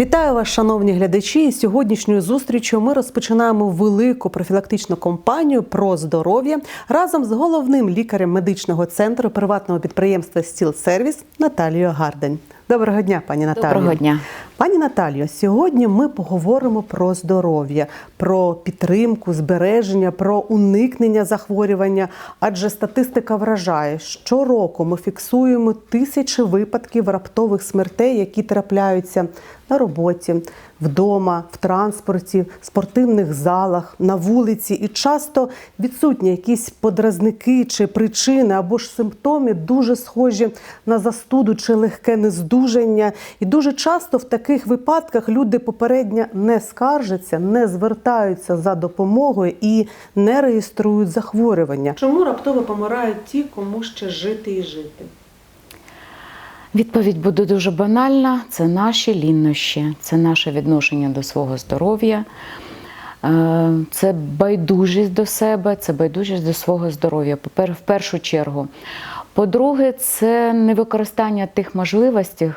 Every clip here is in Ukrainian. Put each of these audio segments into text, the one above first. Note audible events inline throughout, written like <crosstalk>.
Вітаю вас, шановні глядачі. Сьогоднішньою зустрічю ми розпочинаємо велику профілактичну кампанію про здоров'я разом з головним лікарем медичного центру приватного підприємства Стіл Сервіс Наталією Гардень. Доброго дня, пані Наталію. Доброго дня. Пані Наталію, сьогодні ми поговоримо про здоров'я, про підтримку, збереження, про уникнення захворювання. Адже статистика вражає, щороку ми фіксуємо тисячі випадків раптових смертей, які трапляються на роботі, вдома, в транспорті, в спортивних залах, на вулиці. І часто відсутні якісь подразники чи причини або ж симптоми дуже схожі на застуду чи легке нездужання. І дуже часто в таких випадках люди попередньо не скаржаться, не звертаються за допомогою і не реєструють захворювання. Чому раптово помирають ті, кому ще жити і жити? Відповідь буде дуже банальна: це наші ліннощі, це наше відношення до свого здоров'я, е, це байдужість до себе, це байдужість до свого здоров'я. В першу чергу. По-друге, це невикористання тих можливостей,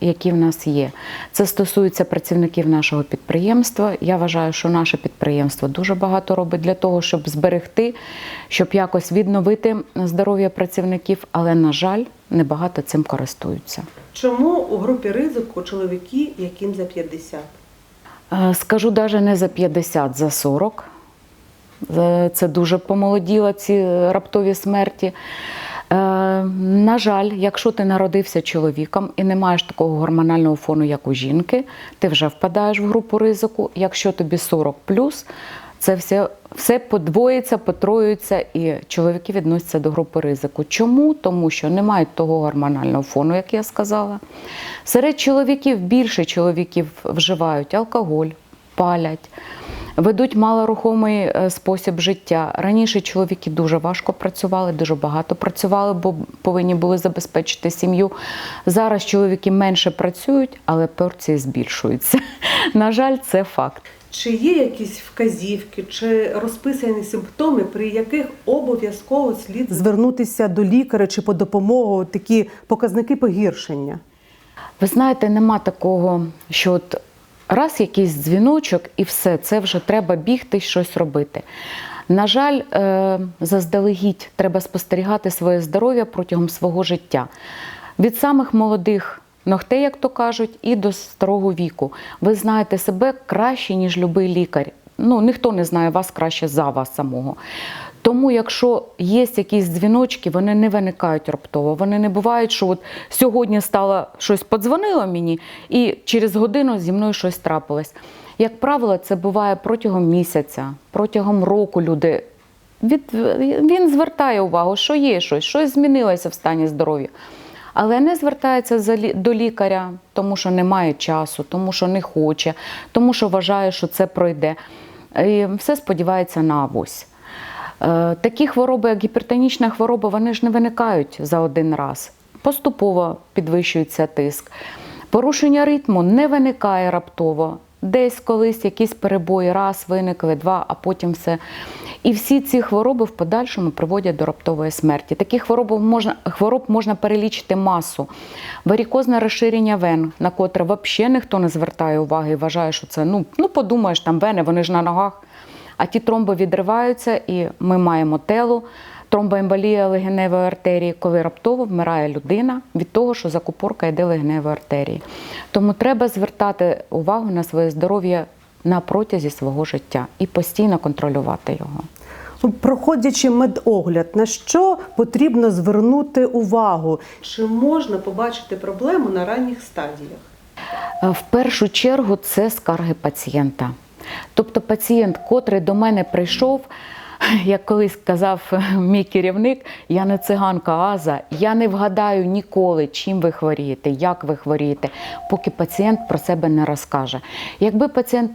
які в нас є. Це стосується працівників нашого підприємства. Я вважаю, що наше підприємство дуже багато робить для того, щоб зберегти, щоб якось відновити здоров'я працівників, але, на жаль, небагато цим користуються. Чому у групі ризику чоловіки, яким за 50? Е, Скажу навіть не за 50, за 40. Е, Це дуже помолоділо ці раптові смерті. Е, На жаль, якщо ти народився чоловіком і не маєш такого гормонального фону, як у жінки, ти вже впадаєш в групу ризику. Якщо тобі 40 це все, все подвоїться, потроюється, і чоловіки відносяться до групи ризику. Чому? Тому що не мають того гормонального фону, як я сказала. Серед чоловіків більше чоловіків вживають алкоголь, палять. Ведуть малорухомий е, спосіб життя. Раніше чоловіки дуже важко працювали, дуже багато працювали, бо повинні були забезпечити сім'ю. Зараз чоловіки менше працюють, але порції збільшуються. <laughs> На жаль, це факт. Чи є якісь вказівки чи розписані симптоми, при яких обов'язково слід звернутися до лікаря чи по допомогу такі показники погіршення? Ви знаєте, нема такого, що от раз якийсь дзвіночок і все, це вже треба бігти щось робити. На жаль, е, заздалегідь треба спостерігати своє здоров'я протягом свого життя. Від самих молодих ногтей, як то кажуть, і до старого віку. Ви знаєте себе краще, ніж будь-який лікар. Ну, ніхто не знає вас краще за вас самого. Тому, якщо є якісь дзвіночки, вони не виникають раптово. Вони не бувають, що от сьогодні стало щось подзвонило мені, і через годину зі мною щось трапилось. Як правило, це буває протягом місяця, протягом року люди. Від, він звертає увагу, що є щось, щось змінилося в стані здоров'я. Але не звертається до лікаря, тому що немає часу, тому що не хоче, тому що вважає, що це пройде. І все сподівається на авось. Е, Такі хвороби, як гіпертонічна хвороба, вони ж не виникають за один раз. Поступово підвищується тиск. Порушення ритму не виникає раптово. Десь колись якісь перебої, раз виникли, два, а потім все. І всі ці хвороби в подальшому приводять до раптової смерті. Таких хвороб можна, хвороб можна перелічити масу. Варікозне розширення вен, на котре взагалі ніхто не звертає уваги і вважає, що це ну, ну подумаєш, там вени, вони ж на ногах. А ті тромби відриваються, і ми маємо телу, тромбоемболія легеневої артерії, коли раптово вмирає людина від того, що закупорка йде легеневої артерії. Тому треба звертати увагу на своє здоров'я на протязі свого життя і постійно контролювати його. Ну, Проходячи медогляд, на що потрібно звернути увагу? Чи можна побачити проблему на ранніх стадіях? Е, В першу чергу це скарги пацієнта. Тобто пацієнт, котрий до мене прийшов, як колись казав мій керівник, я не циганка Аза, я не вгадаю ніколи, чим ви хворієте, як ви хворієте, поки пацієнт про себе не розкаже. Якби пацієнт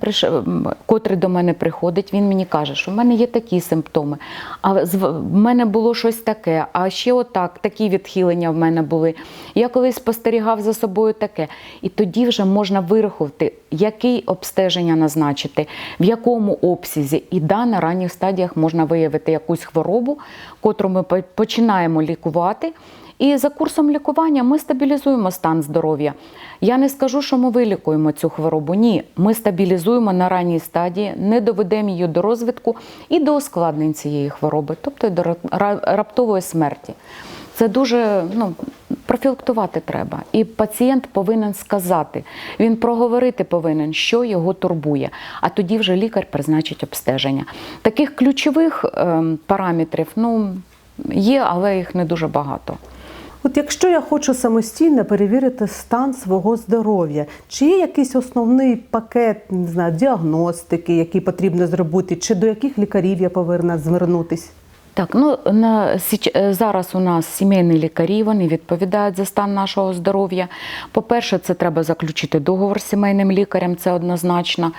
котрий до мене приходить, він мені каже, що в мене є такі симптоми, а в мене було щось таке, а ще отак, такі відхилення в мене були. Я колись спостерігав за собою таке. І тоді вже можна вирахувати, який обстеження назначити, в якому обсязі, і да, на ранніх стадіях можна можна виявити якусь хворобу, котру ми починаємо лікувати. І за курсом лікування ми стабілізуємо стан здоров'я. Я не скажу, що ми вилікуємо цю хворобу. Ні, ми стабілізуємо на ранній стадії, не доведемо її до розвитку і до ускладнень цієї хвороби, тобто до ра- ра- раптової смерті. Це дуже ну, профілактувати треба. І пацієнт повинен сказати, він проговорити повинен, що його турбує. А тоді вже лікар призначить обстеження. Таких ключових ем, параметрів ну, є, але їх не дуже багато. От якщо я хочу самостійно перевірити стан свого здоров'я, чи є якийсь основний пакет не знаю, діагностики, який потрібно зробити, чи до яких лікарів я повинна звернутись? Так, ну на е, зараз у нас сімейні лікарі, вони відповідають за стан нашого здоров'я. По-перше, це треба заключити договор з сімейним лікарем, це однозначно.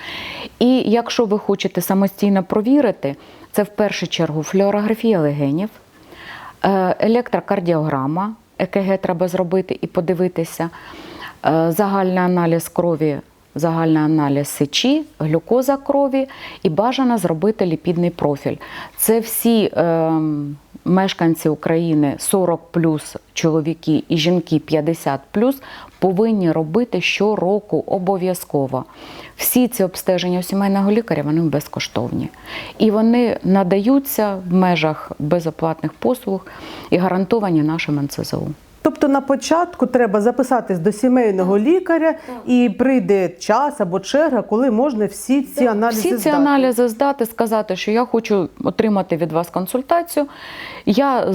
І якщо ви хочете самостійно провірити, це в першу чергу флюорографія легенів, е, електрокардіограма, ЕКГ треба зробити і подивитися, е, загальний аналіз крові, загальний аналіз сечі, глюкоза крові і бажано зробити ліпідний профіль. Це всі е, мешканці України 40 плюс чоловіки і жінки 50 плюс повинні робити щороку обов'язково. Всі ці обстеження у сімейного лікаря вони безкоштовні. І вони надаються в межах безоплатних послуг і гарантовані нашим НСЗУ. Тобто на початку треба записатись до сімейного лікаря і прийде час або черга, коли можна всі ці аналізи Всі ці здати. аналізи здати, сказати, що я хочу отримати від вас консультацію. Я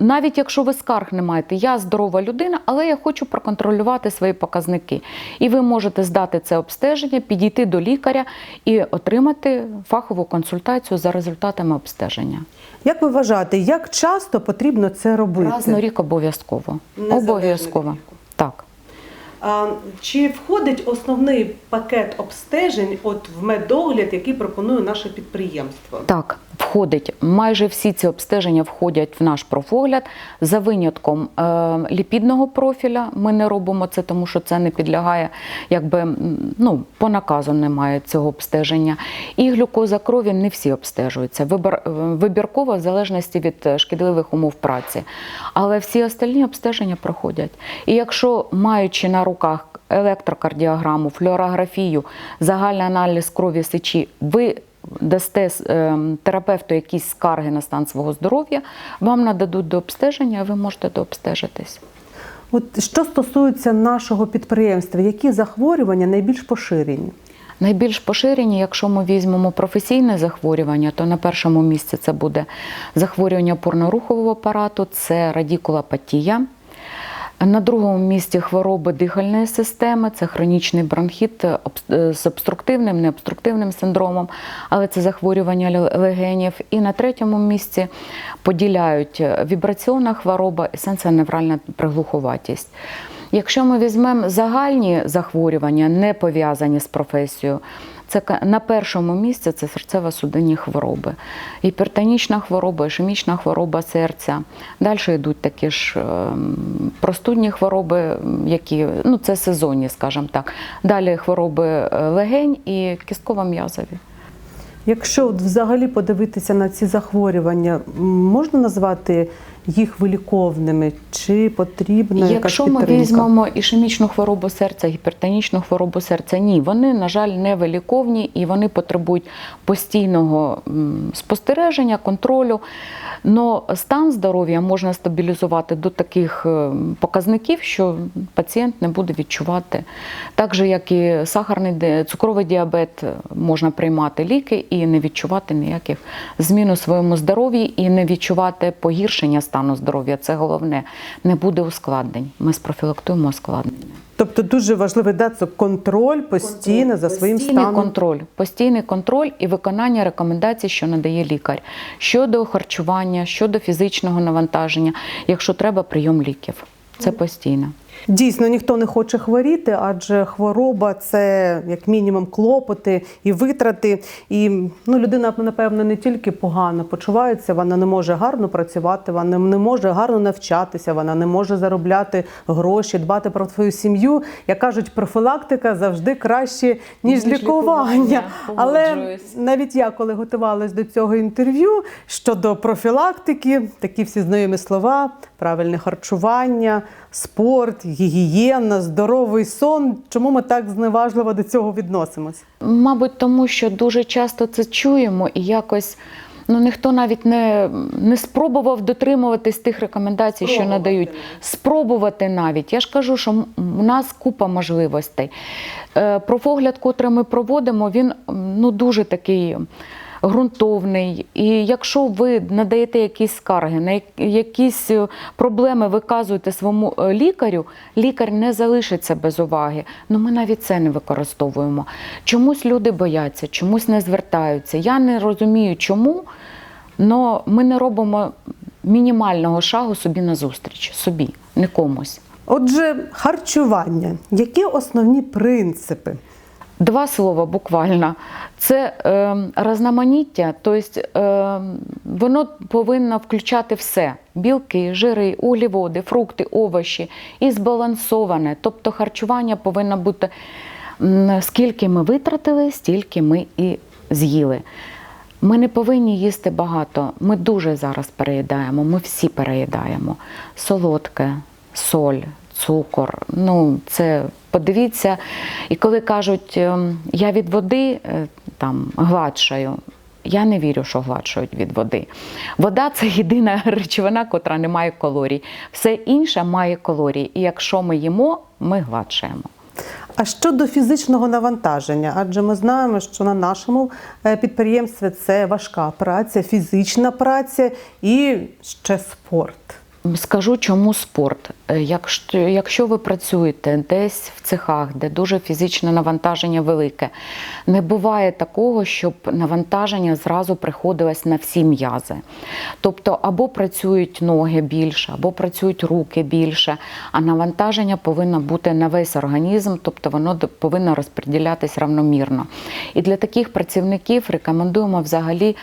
навіть якщо ви скарг не маєте, я здорова людина, але я хочу проконтролювати свої показники. І ви можете здати це обстеження, підійти до лікаря і отримати фахову консультацію за результатами обстеження. Як ви вважаєте, як часто потрібно це робити? Раз на рік обов'язково. Незалежно Обов'язково. Так. А, чи входить основний пакет обстежень от в медогляд, який пропонує наше підприємство? Так, входить. Майже всі ці обстеження входять в наш профогляд за винятком е, ліпідного профіля. Ми не робимо це, тому що це не підлягає, якби ну, по наказу немає цього обстеження. І глюкоза крові не всі обстежуються. Е, вибірково в залежності від е, шкідливих умов праці. Але всі остальні обстеження проходять. І якщо маючи на руках електрокардіограму, флюорографію, загальний аналіз крові сечі, ви дасте е, терапевту якісь скарги на стан свого здоров'я, вам нададуть до обстеження, а ви можете дообстежитись. От що стосується нашого підприємства, які захворювання найбільш поширені? Найбільш поширені, якщо ми візьмемо професійне захворювання, то на першому місці це буде захворювання опорно-рухового апарату, це радікулопатія. На другому місці хвороби дихальної системи, це хронічний бронхіт е, з обструктивним, необструктивним синдромом, але це захворювання легенів. І на третьому місці поділяють е, вібраційна хвороба і сенсоневральна приглуховатість. Якщо ми візьмемо загальні захворювання, не пов'язані з професією, це на першому місці це серцево-судинні хвороби, гіпертонічна хвороба, ішемічна хвороба серця. Далі йдуть такі ж ем, простудні хвороби, які ну це сезонні, скажімо так. Далі хвороби е, легень і кістково-м'язові. Якщо взагалі подивитися на ці захворювання, можна назвати їх виліковними? Чи потрібна Якщо якась ми візьмемо ішемічну хворобу серця, гіпертонічну хворобу серця, ні, вони, на жаль, не виліковні і вони потребують постійного спостереження, контролю. Но стан здоров'я можна стабілізувати до таких е, показників, що пацієнт не буде відчувати. Так же, як і сахарний цукровий діабет, е, можна приймати ліки і не відчувати ніяких змін у своєму здоров'ї і не відчувати погіршення стану здоров'я. Це головне. Не буде ускладнень. Ми спрофілактуємо ускладнення. Тобто дуже важливий да, це контроль постійно за своїм постійний станом. контроль, постійний контроль і виконання рекомендацій, що надає лікар щодо харчування, щодо фізичного навантаження, якщо треба, прийом ліків. Це постійно. Дійсно, ніхто не хоче хворіти, адже хвороба це як мінімум клопоти і витрати. І ну, людина, напевно, не тільки погано почувається, вона не може гарно працювати, вона не може гарно навчатися, вона не може заробляти гроші, дбати про свою сім'ю. Як кажуть, профілактика завжди краще, ніж, лікування, Але навіть я, коли готувалась до цього інтерв'ю щодо профілактики, такі всі знайомі слова: правильне харчування, спорт, гігієна, здоровий сон. Чому ми так зневажливо до цього відносимось? Мабуть, тому що дуже часто це чуємо і якось. Ну, ніхто навіть не, не спробував дотримуватись тих рекомендацій, що надають. Спробувати навіть. Я ж кажу, що у нас купа можливостей. Е, Профогляд, котрий ми проводимо, він ну, дуже такий ґрунтовний. І якщо ви надаєте якісь скарги, на якісь е, проблеми виказуєте своєму е, лікарю, лікар не залишиться без уваги. Ну ми навіть це не використовуємо. Чомусь люди бояться, чомусь не звертаються. Я не розумію, чому, але ми не робимо мінімального шагу собі назустріч, собі, не комусь. Отже, харчування. Які основні принципи? Два слова буквально. Це е, різноманіття, тобто е, воно повинно включати все: білки, жири, углеводи, фрукти, овочі і збалансоване. Тобто харчування повинно бути скільки ми витратили, стільки ми і з'їли. Ми не повинні їсти багато. Ми дуже зараз переїдаємо, ми всі переїдаємо. Солодке, соль, цукор. Ну, це подивіться. І коли кажуть, ем, я від води е, там гладшаю. Я не вірю, що гладшують від води. Вода це єдина <laughs> речовина, котра не має калорій. Все інше має калорії. І якщо ми їмо, ми гладшаємо. А щодо фізичного навантаження, адже ми знаємо, що на нашому е, підприємстві це важка праця, фізична праця і ще спорт. Скажу, чому спорт. Е, Якщо, якщо ви працюєте десь в цехах, де дуже фізичне навантаження велике, не буває такого, щоб навантаження зразу приходилось на всі м'язи. Тобто або працюють ноги більше, або працюють руки більше, а навантаження повинно бути на весь організм, тобто воно повинно розподілятись равномірно. І для таких працівників рекомендуємо взагалі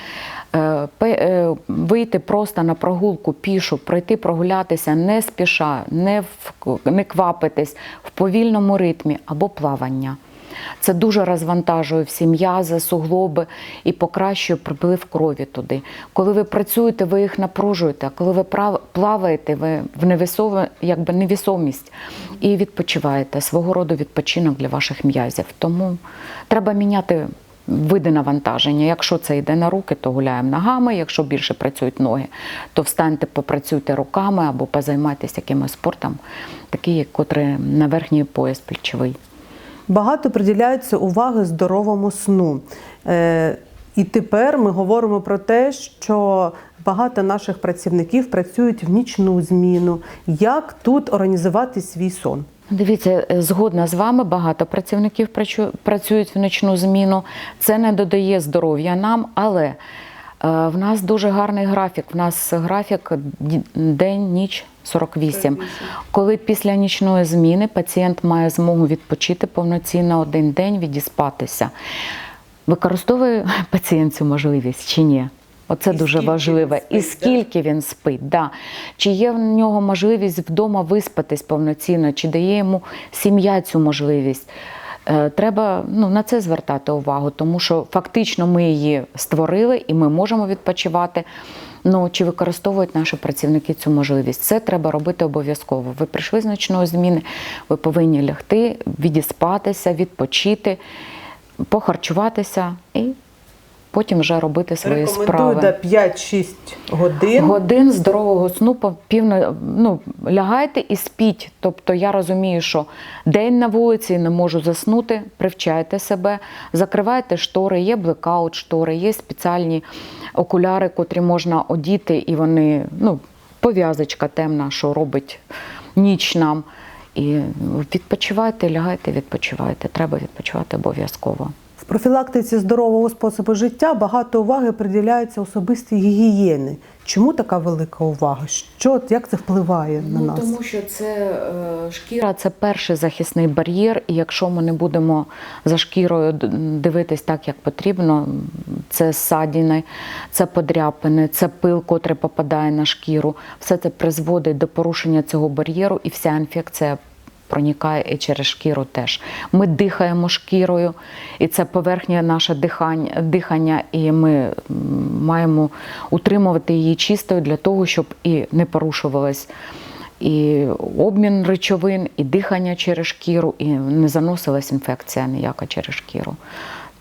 е, е, вийти просто на прогулку пішу, пройти прогулятися не спіша, не, в, не квапитись в повільному ритмі або плавання. Це дуже розвантажує всі м'язи, суглоби і покращує приплив крові туди. Коли ви працюєте, ви їх напружуєте, а коли ви плаваєте, ви в невісове, якби невісомість і відпочиваєте свого роду відпочинок для ваших м'язів. Тому треба міняти види навантаження. Якщо це йде на руки, то гуляємо ногами. Якщо більше працюють ноги, то встаньте, попрацюйте руками або позаймайтеся якимось спортом, такий, як котрий на верхній пояс плечовий. Багато приділяється уваги здоровому сну. Е, і тепер ми говоримо про те, що багато наших працівників працюють в нічну зміну. Як тут організувати свій сон? Дивіться, е, згодна з вами, багато працівників працюють в нічну зміну. Це не додає здоров'я нам, але е, в нас дуже гарний графік. В нас графік день, ніч 48. Коли після нічної зміни пацієнт має змогу відпочити повноцінно один день, відіспатися. Використовує <laughs> пацієнт цю можливість чи ні? Оце І дуже скільки важливо. І спить, да? скільки він спить, да. чи є в нього можливість вдома виспатись повноцінно, чи дає йому сім'я цю можливість. Е, Треба ну, на це звертати увагу, тому що фактично ми її створили і ми можемо відпочивати. Ну, чи використовують наші працівники цю можливість? Це треба робити обов'язково. Ви прийшли з ночної зміни, ви повинні лягти, відіспатися, відпочити, похарчуватися і потім вже робити свої справи. Рекомендую до 5-6 годин. Годин здорового сну по півно, ну, лягайте і спіть. Тобто я розумію, що день на вулиці не можу заснути, привчайте себе, закривайте штори, є блекаут штори, є спеціальні окуляри, котрі можна одіти, і вони, ну, пов'язочка темна, що робить ніч нам. І відпочивайте, лягайте, відпочивайте. Треба відпочивати обов'язково. В профілактиці здорового способу життя багато уваги приділяється особистій гігієни. Чому така велика увага? Що як це впливає на Ну, нас? тому що це е, шкіра це перший захисний бар'єр, і якщо ми не будемо за шкірою дивитись так, як потрібно, це ссадини, це подряпини, це пил, котрий попадає на шкіру, все це призводить до порушення цього бар'єру, і вся інфекція. Проникає і через шкіру теж. Ми дихаємо шкірою, і це поверхня наше дихання, і ми маємо утримувати її чистою для того, щоб і не порушувалась і обмін речовин, і дихання через шкіру, і не заносилась інфекція ніяка через шкіру.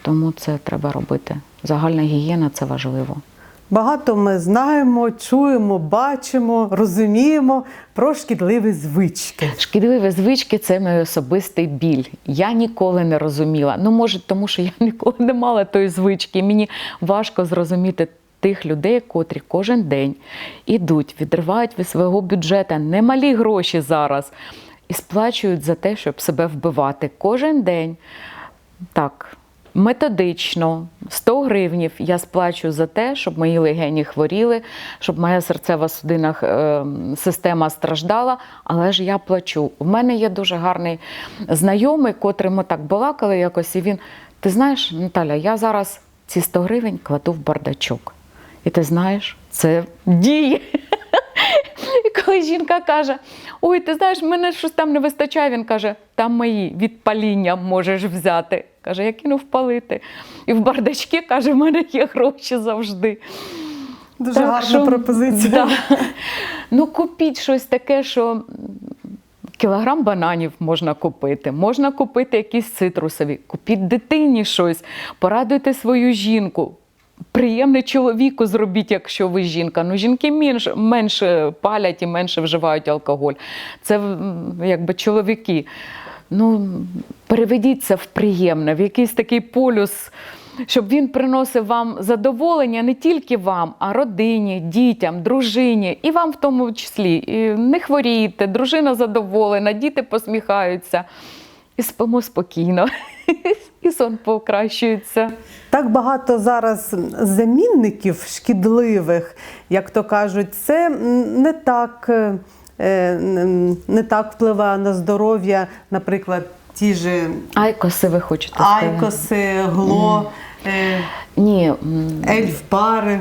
Тому це треба робити. Загальна гігієна це важливо. Багато ми знаємо, чуємо, бачимо, розуміємо про шкідливі звички. Шкідливі звички це мій особистий біль. Я ніколи не розуміла. Ну, може, тому що я <laughs> ніколи не мала тої звички. Мені важко зрозуміти тих людей, котрі кожен день ідуть, відривають від свого бюджету немалі гроші зараз і сплачують за те, щоб себе вбивати кожен день. Так, методично, 100 гривнів я сплачую за те, щоб мої легені хворіли, щоб моя серцева судинна е, система страждала, але ж я плачу. У мене є дуже гарний знайомий, котрий ми так балакали якось, і він, ти знаєш, Наталя, я зараз ці 100 гривень кладу в бардачок. І ти знаєш, це діє. <laughs> Коли жінка каже: Ой, ти знаєш, мене щось там не вистачає, він каже, там мої від паління можеш взяти. Каже, я кинув палити. І в бардачки каже, в мене є гроші завжди. Дуже гарна пропозиція. Да. <laughs> Ну, купіть щось таке, що кілограм бананів можна купити, можна купити якісь цитрусові, купіть дитині щось, порадуйте свою жінку. Приємне чоловіку зробіть, якщо ви жінка. Ну, жінки менше, менше палять і менше вживають алкоголь. Це якби чоловіки. Ну, переведіть це в приємне, в якийсь такий полюс, щоб він приносив вам задоволення не тільки вам, а родині, дітям, дружині, і вам в тому числі. І не хворійте, дружина задоволена, діти посміхаються. І спимо спокійно, <laughs> і сон покращується. Так багато зараз замінників шкідливих, як то кажуть, це не так, е, е, не так впливає на здоров'я, наприклад, ті ж Айкоси, ви хочете сказати? айкоси, гло, е, Ні, ельфпари.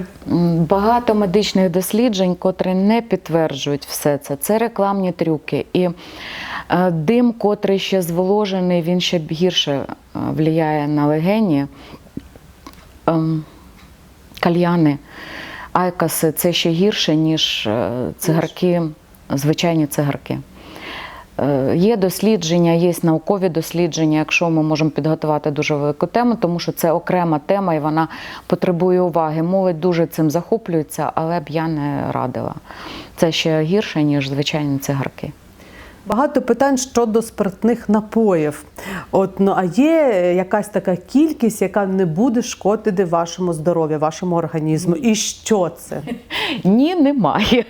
Багато медичних досліджень, котрі не підтверджують все це. Це рекламні трюки. І дим, котрий ще зволожений, він ще гірше е, впливає на легені. Ем, Кальяни, айкоси це ще гірше, ніж е, цигарки, звичайні цигарки. Е, Є дослідження, є наукові дослідження, якщо ми можемо підготувати дуже велику тему, тому що це окрема тема і вона потребує уваги. Молодь дуже цим захоплюється, але б я не радила. Це ще гірше, ніж звичайні цигарки. Багато питань щодо спиртних напоїв. От, ну, а є якась така кількість, яка не буде шкодити вашому здоров'ю, вашому організму. І що це? <laughs> Ні, немає.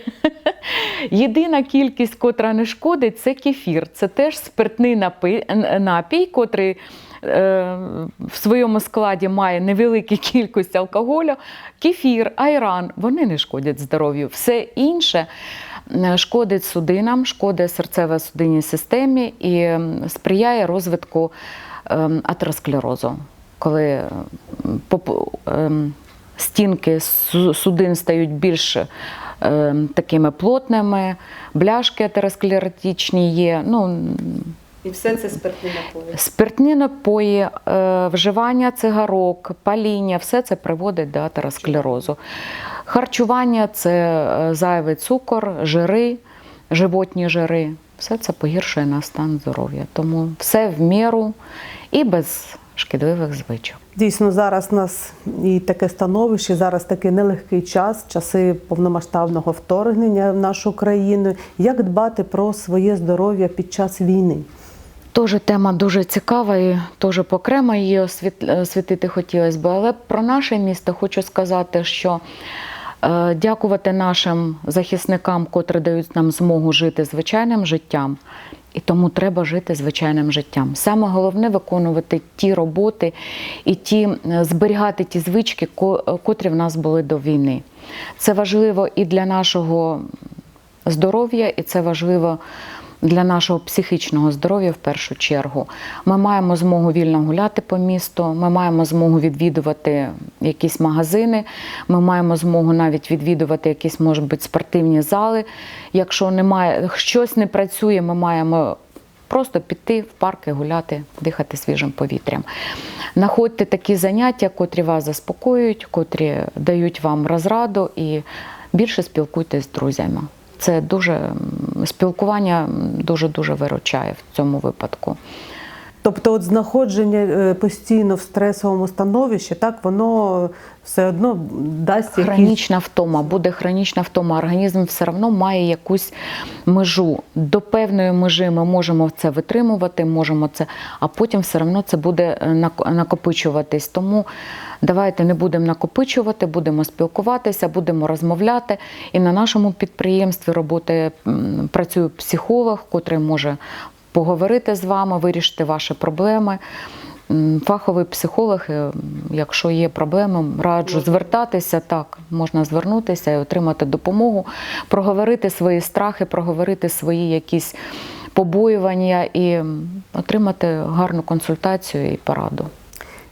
<laughs> Єдина кількість, котра не шкодить, це кефір. Це теж спиртний напій, напій котрий е, в своєму складі має невелику <laughs> кількість алкоголю. Кефір, айран, вони не шкодять здоров'ю. Все інше шкодить судинам, шкодить серцево-судинній системі і сприяє розвитку ем, атеросклерозу. Коли ем, стінки судин стають більш е, такими плотними, бляшки атеросклеротичні є. Ну, І все це спиртні напої. спиртні напої, е, вживання цигарок, паління, все це приводить до атеросклерозу. Харчування це е, зайвий цукор, жири, животні жири. Все це погіршує на стан здоров'я. Тому все в міру і без шкідливих звичок. Дійсно, зараз у нас і таке становище, зараз такий нелегкий час, часи повномасштабного вторгнення в нашу країну. Як дбати про своє здоров'я під час війни? Теж тема дуже цікава і теж окремо її освіт- освітити хотілося б. Але про наше місто хочу сказати, що Е, Дякувати нашим захисникам, котрі дають нам змогу жити звичайним життям. І тому треба жити звичайним життям. Саме головне виконувати ті роботи і ті, е, зберігати ті звички, котрі в нас були до війни. Це важливо і для нашого здоров'я, і це важливо для нашого психічного здоров'я в першу чергу. Ми маємо змогу вільно гуляти по місту, ми маємо змогу відвідувати якісь магазини, ми маємо змогу навіть відвідувати якісь, може бути, спортивні зали. Якщо немає, щось не працює, ми маємо просто піти в парки, гуляти, дихати свіжим повітрям. Находьте такі заняття, котрі вас заспокоюють, котрі дають вам розраду і більше спілкуйтесь з друзями. Це дуже спілкування дуже дуже виручає в цьому випадку. Тобто, от знаходження е, постійно в стресовому становищі, так воно все одно дасть якісь Хронічна втома, буде хронічна втома. Організм все одно має якусь межу. До певної межі ми можемо це витримувати, можемо це, а потім все одно це буде е, накопичуватись. Тому давайте не будемо накопичувати, будемо спілкуватися, будемо розмовляти. І на нашому підприємстві роботи працює психолог, котрий може поговорити з вами, вирішити ваші проблеми. Фаховий психолог, е, якщо є проблеми, раджу звертатися. Так, можна звернутися і отримати допомогу, проговорити свої страхи, проговорити свої якісь побоювання і отримати гарну консультацію і пораду.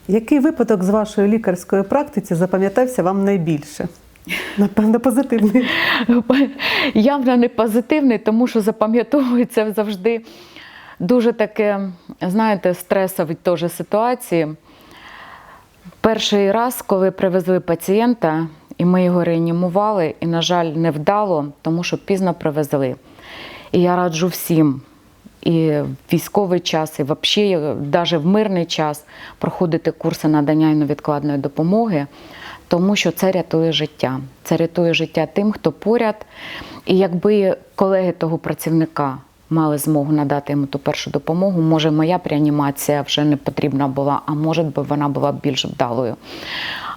Який випадок з вашої лікарської практиці запам'ятався вам найбільше? Напевно, позитивний. <laughs> Явно не позитивний, тому що запам'ятовується завжди дуже таке, знаєте, стресові теж ситуації. Перший раз, коли привезли пацієнта, і ми його реанімували, і, на жаль, не вдало, тому що пізно привезли. І я раджу всім, і в військовий час, і взагалі, навіть в мирний час проходити курси надання невідкладної допомоги, тому що це рятує життя. Це рятує життя тим, хто поряд. І якби колеги того працівника мали змогу надати йому ту першу допомогу, може моя реанімація вже не потрібна була, а може би вона була більш вдалою.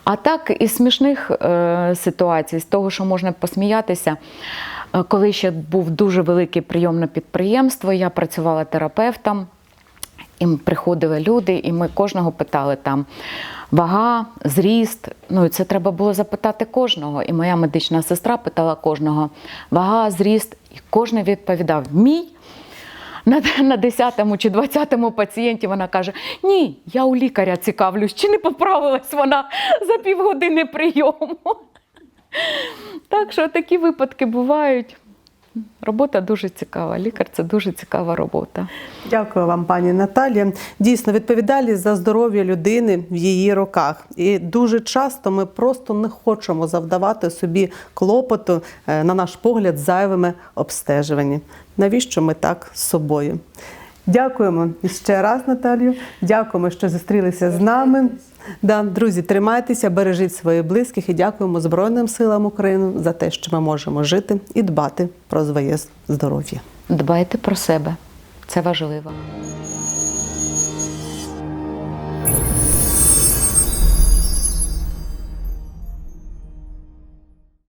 А так із смішних е, ситуацій, з того, що можна посміятися. е, Коли ще був дуже великий прийом на підприємство, я працювала терапевтом. І приходили люди, і ми кожного питали там вага, зріст. Ну і це треба було запитати кожного. І моя медична сестра питала кожного вага, зріст, і кожен відповідав мій. На, на 10-му чи 20-му пацієнті вона каже: Ні, я у лікаря цікавлюсь, чи не поправилась вона за півгодини прийому. Так що такі випадки бувають. Робота дуже цікава. Лікар це дуже цікава робота. Дякую вам, пані Наталія. Дійсно, відповідальність за здоров'я людини в її руках. І дуже часто ми просто не хочемо завдавати собі клопоту, е, на наш погляд, зайвими обстежуваннями. Навіщо ми так з собою? Дякуємо ще раз, Наталію. Дякуємо, що зустрілися з нами. Да, друзі, тримайтеся, бережіть своїх близьких і дякуємо Збройним силам України за те, що ми можемо жити і дбати про своє здоров'я. Дбайте про себе. Це важливо.